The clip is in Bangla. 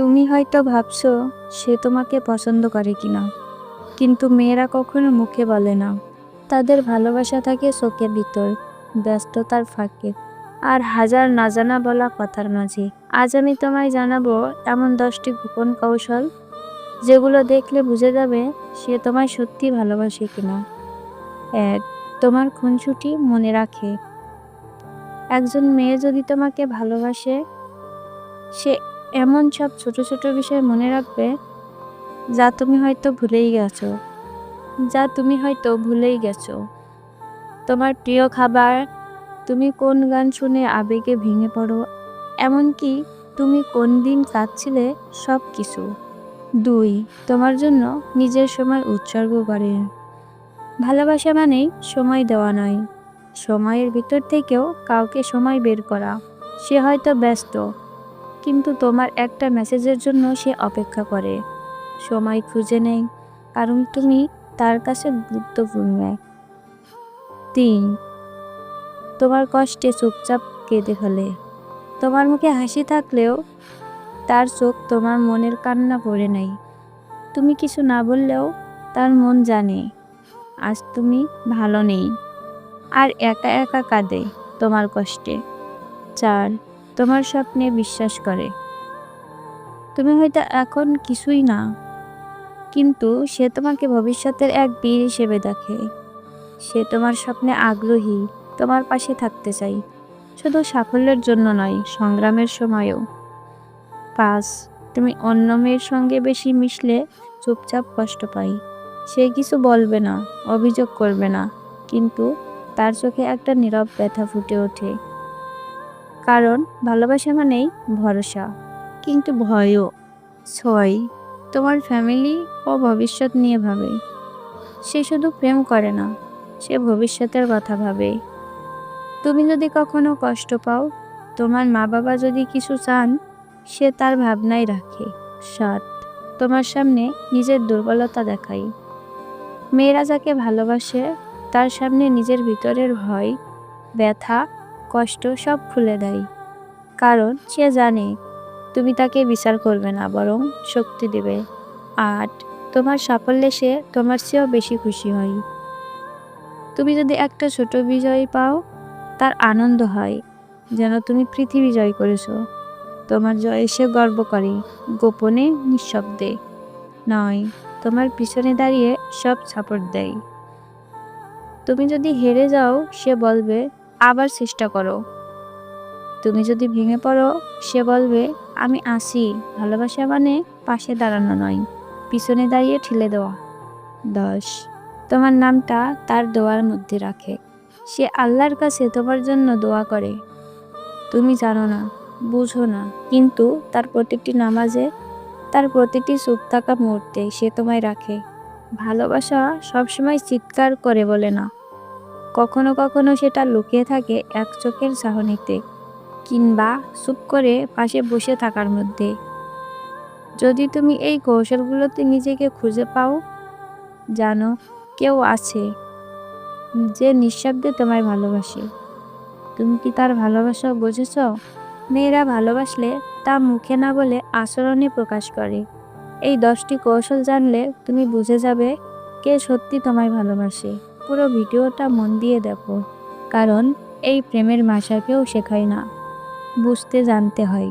তুমি হয়তো ভাবছ, সে তোমাকে পছন্দ করে কিনা। কিন্তু মেয়েরা কখনো মুখে বলে না। তাদের ভালোবাসা থাকে চোখের ভিতর, ব্যস্ততার ফাঁকে। আর হাজার না জানা বলা কথার মাঝে, আজ আমি তোমায় জানাব এমন দশটি গোপন কৌশল, যেগুলো দেখলে বুঝে যাবে সে তোমায় সত্যি ভালোবাসে কিনা। এক, তোমার খুনসুটি মনে রাখে। একজন মেয়ে যদি তোমাকে ভালোবাসে, সে এমন সব ছোট ছোট বিষয় মনে রাখবে যা তুমি হয়তো ভুলেই গেছো, যা তুমি হয়তো ভুলেই গেছো। তোমার প্রিয় খাবার, তুমি কোন গান শুনে আবেগে ভেঙে পড়ো, এমনকি তুমি কোন দিন কাঁদছিলে সব কিছু দুই, তোমার জন্য নিজের সময় উৎসর্গ করে। ভালোবাসা মানেই সময় দেওয়া নয়। সময়ের ভিতর থেকেও কাউকে সময় বের করা। সে হয়তো ব্যস্ত কিন্তু তোমার একটা মেসেজের জন্য সে অপেক্ষা করে। সময় খুঁজে নেয় কারণ তুমি তার কাছে গুরুত্বপূর্ণ তিন, তোমার কষ্টে চুপচাপ কেঁদে ফেলে। তোমার মুখে হাসি থাকলেও তার চোখ তোমার মনের কান্না পড়ে নাই। তুমি কিছু না বললেও তার মন জানে, আজ তুমি ভালো নেই। আর একা একা কাঁদে তোমার কষ্টে। চার তোমার স্বপ্নে বিশ্বাস করে। তুমি হয়তো এখন কিছুই না, কিন্তু সে তোমাকে ভবিষ্যতের এক বীর হিসেবে দেখে। সে তোমার স্বপ্নে আগ্রহী, তোমার পাশে থাকতে চাই। শুধু সাফল্যের জন্য নয়, সংগ্রামের সময়ও। পাঁচ তুমি অন্য মেয়ের সঙ্গে বেশি মিশলে চুপচাপ কষ্ট পাই। সে কিছু বলবে না, অভিযোগ করবে না, কিন্তু তার চোখে একটা নীরব ব্যথা ফুটে ওঠে। কারণ ভালোবাসা মানেই ভরসা। কিন্তু ভয়ও। ছয় তোমার ফ্যামিলি ও ভবিষ্যৎ নিয়ে ভাবে। সে শুধু প্রেম করে না সে ভবিষ্যতের কথা ভাবে। তুমি যদি কখনো কষ্ট পাও তোমার মা বাবা যদি কিছু চান সে তার ভাবনাই রাখে। সাত তোমার সামনে নিজের দুর্বলতা দেখাই মেয়েরা যাকে ভালোবাসে তার সামনে নিজের ভিতরের ভয় ব্যথা কষ্ট সব খুলে দেয়। কারণ সে জানে তুমি তাকে বিচার করবে না, বরং শক্তি দেবে। আট তোমার সাফল্যে সে তোমার চেয়েও বেশি খুশি হয়। তুমি যদি একটা ছোট বিজয় পাও, তার আনন্দ হয়, যেন তুমি পৃথিবী জয় করেছ। তোমার জয়ে সে গর্ব করে, গোপনে নিঃশব্দে। নয়, তোমার পিছনে দাঁড়িয়ে সব সাপোর্ট দেয়। তুমি যদি হেরে যাও, সে বলবে আবার চেষ্টা করো। তুমি যদি ভেঙে পড়ো, সে বলবে, আমি আসি ভালোবাসা মানে পাশে দাঁড়ানো নয়, পিছনে দাঁড়িয়ে ঠেলে দেওয়া। দশ। তোমার নামটা তার দোয়ার মধ্যে রাখে। সে আল্লাহর কাছে তোমার জন্য দোয়া করে। তুমি জানো না, বুঝো না, কিন্তু তার প্রতিটি নামাজে, তার প্রতিটি চুপ থাকা মুহূর্তে সে তোমায় রাখে। ভালোবাসা সবসময় চিৎকার করে বলে না। কখনো কখনো সেটা লুকিয়ে থাকে এক চোখের সাহনিতে কিংবা চুপ করে পাশে বসে থাকার মধ্যে। যদি তুমি এই কৌশলগুলোতে নিজেকে খুঁজে পাও, জানো কেউ আছে যে নিঃশব্দে তোমায় ভালোবাসে। তুমি কি তার ভালোবাসা বুঝেছ? মেয়েরা ভালোবাসলে তা মুখে না বলে আচরণে প্রকাশ করে। এই দশটি কৌশল জানলে তুমি বুঝে যাবে কে সত্যি তোমায় ভালোবাসে। পুরো ভিডিওটা মন দিয়ে দেখো। কারণ এই প্রেমের কেউ শেখায় না। বুঝতে জানতে হয়।